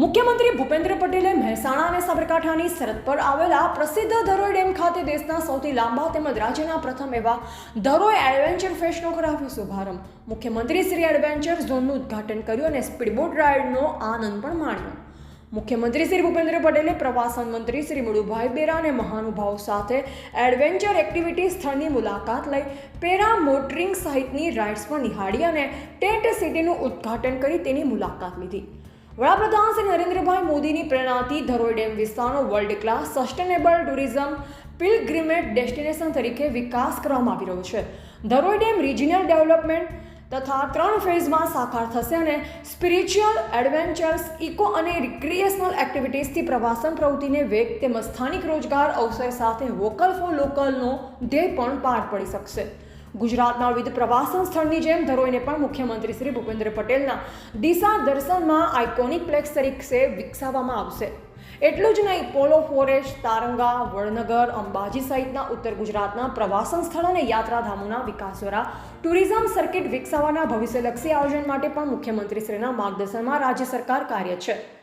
મુખ્યમંત્રી ભૂપેન્દ્ર પટેલે મહેસાણા અને સાબરકાંઠાની સરહદ પર આવેલા પ્રસિદ્ધ ધરોઈ ડેમ ખાતે દેશના સૌથી લાંબા તેમજ રાજ્યના પ્રથમ એવા ધરોઈ એડવેન્ચર ફેસ્ટનો કરાવ્યો શુભારંભ. મુખ્યમંત્રી શ્રી એડવેન્ચર ઝોનનું ઉદ્ઘાટન કર્યું અને સ્પીડબોટ રાઇડનો આનંદ પણ માણ્યો. મુખ્યમંત્રી શ્રી ભૂપેન્દ્ર પટેલે પ્રવાસન મંત્રી શ્રી મુળુભાઈ બેરા અને મહાનુભાવો સાથે એડવેન્ચર એક્ટિવિટી સ્થળની મુલાકાત લઈ પેરા મોટરિંગ સહિતની રાઇડ્સ પણ નિહાળી અને ટેન્ટ સિટીનું ઉદ્ઘાટન કરી તેની મુલાકાત લીધી. વડાપ્રધાન શ્રી નરેન્દ્રભાઈ મોદીની પ્રેરણાથી ધરોઈ ડેમ વિસ્તારનો world class sustainable tourism pilgrimage destination તરીકે વિકાસ કરવામાં આવી રહ્યો છે. ધરોઈ ડેમ રિજિનલ ડેવલપમેન્ટ તથા ત્રણ ફેઝમાં સાકાર થશે અને સ્પિરિચ્યુઅલ એડવેન્ચર્સ ઇકો અને રિક્રિએશનલ એક્ટિવિટીઝથી પ્રવાસન પ્રવૃત્તિને વેગ તેમજ સ્થાનિક રોજગાર અવસર સાથે વોકલ ફોર લોકલનો ધ્યેય પણ પાર પડી શકશે. ગુજરાતના વિવિધ પ્રવાસન સ્થળની જેમ ધરોઈને પણ મુખ્યમંત્રી શ્રી ભૂપેન્દ્ર પટેલના દિશા દર્શનમાં આઇકોનિક પ્લેક્સ તરીકે વિકસાવવામાં આવશે. એટલું જ નહીં પોલો ફોરેસ્ટ તારંગા વડનગર અંબાજી સહિતના ઉત્તર ગુજરાતના પ્રવાસન સ્થળ અને યાત્રાધામોના વિકાસ દ્વારા ટુરિઝમ સર્કિટ વિકસાવવાના ભવિષ્યલક્ષી આયોજન માટે પણ મુખ્યમંત્રીશ્રીના માર્ગદર્શનમાં રાજ્ય સરકાર કાર્ય છે.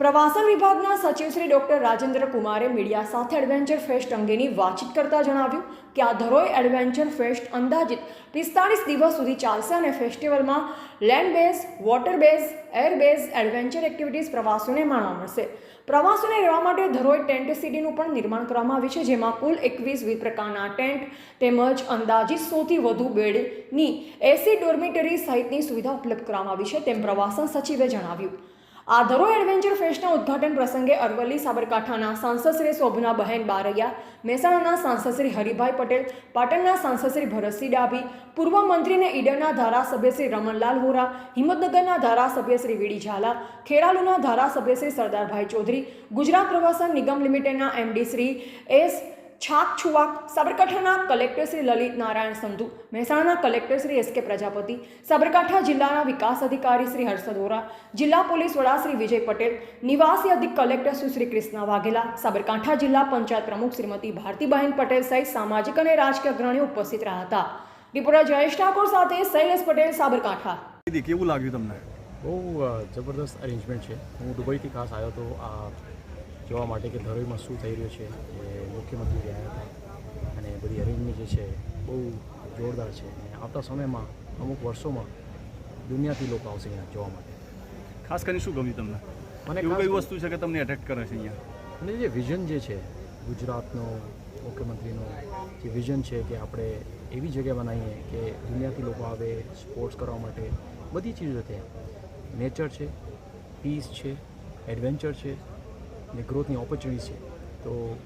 પ્રવાસન વિભાગના સચિવ શ્રી ડોક્ટર રાજેન્દ્ર કુમારે મીડિયા સાથે એડવેન્ચર ફેસ્ટ અંગેની વાતચીત કરતા જણાવ્યું કે આ ધરોઈ એડવેન્ચર ફેસ્ટ અંદાજિત પિસ્તાળીસ દિવસ સુધી ચાલશે અને ફેસ્ટિવલમાં land base, water base, air base adventure activities પ્રવાસીઓને માણવા મળશે. પ્રવાસીઓને રહેવા માટે ધરોઈ ટેન્ટ સિટીનું પણ નિર્માણ કરવામાં આવ્યું છે, જેમાં કુલ એકવીસ વિવિધ પ્રકારના ટેન્ટ તેમજ અંદાજિત સોથી વધુ બેડની એસી ડોર્મિટરી સહિતની સુવિધા ઉપલબ્ધ કરવામાં આવી છે, તેમ પ્રવાસન સચિવે જણાવ્યું. આ ધરો એડવેન્ચર ફેસ્ટના ઉદ્ઘાટન પ્રસંગે અરવલ્લી સાબરકાંઠાના સાંસદશ્રી શોભનાબહેન બારૈયા, મહેસાણાના સાંસદશ્રી હરિભાઈ પટેલ, પાટણના સાંસદશ્રી ભરતસિંહ ડાભી, પૂર્વ મંત્રીને ઈડરના ધારાસભ્ય શ્રી રમણલાલ હોરા હિંમતનગરના ધારાસભ્ય શ્રી વીડી ઝાલા ખેરાલુના ધારાસભ્ય શ્રી સરદારભાઈ ચૌધરી, ગુજરાત પ્રવાસન નિગમ લિમિટેડના એમડી શ્રી એસ છાક છુવાક સાબરકાંઠાના કલેક્ટર શ્રી લલિત નારાયણ સંધુ મહેસાણાના કલેક્ટર શ્રી એસ કે પ્રજાપતિ સાબરકાંઠા જિલ્લાના વિકાસ અધિકારી શ્રી હર્ષદોરા જિલ્લા પોલીસ વડા શ્રી વિજય પટેલ નિવાસી અધિક કલેક્ટર શ્રી શ્રી કૃષ્ણા વાઘેલા સાબરકાંઠા જિલ્લા પંચાયત પ્રમુખ શ્રીમતી ભારતીબહેન પટેલ સહિત સામાજિક અને રાજકીય અગ્રણીઓ ઉપસ્થિત રહ્યા હતા. રિપોર્ટર જયેશ ઠાકોર સાથે શૈલેષ પટેલ સાબરકાંઠા. કેવું લાગ્યું તમને? બહુ જબરદસ્ત અરેન્જમેન્ટ છે. હું દુબઈથી ખાસ આવ્યો હતો આ જોવા માટે કે ધરોઈમાં શું થઈ રહ્યું છે એ મુખ્યમંત્રી આવ્યા હતા. અને બધી અરેન્જમેન્ટ જે છે બહુ જોરદાર છે. અને આવતા સમયમાં અમુક વર્ષોમાં દુનિયાથી લોકો આવશે અહીંયા જોવા માટે. ખાસ કરીને શું ગમ્યું તમને? મને એવું કઈ વસ્તુ છે કે તમને એટ્રેક્ટ કરે છે અહીંયા? અને જે વિઝન જે છે ગુજરાતનો મુખ્યમંત્રીનો જે વિઝન છે કે આપણે એવી જગ્યા બનાવીએ કે દુનિયાથી લોકો આવે સ્પોર્ટ્સ કરવા માટે બધી ચીજો છે નેચર છે પીસ છે એડવેન્ચર છે ને ગ્રોથની ઓપોર્ચ્યુનિટી છે. તો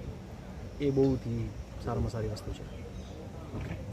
એ બહુથી સારામાં સારી વસ્તુ છે. ઓકે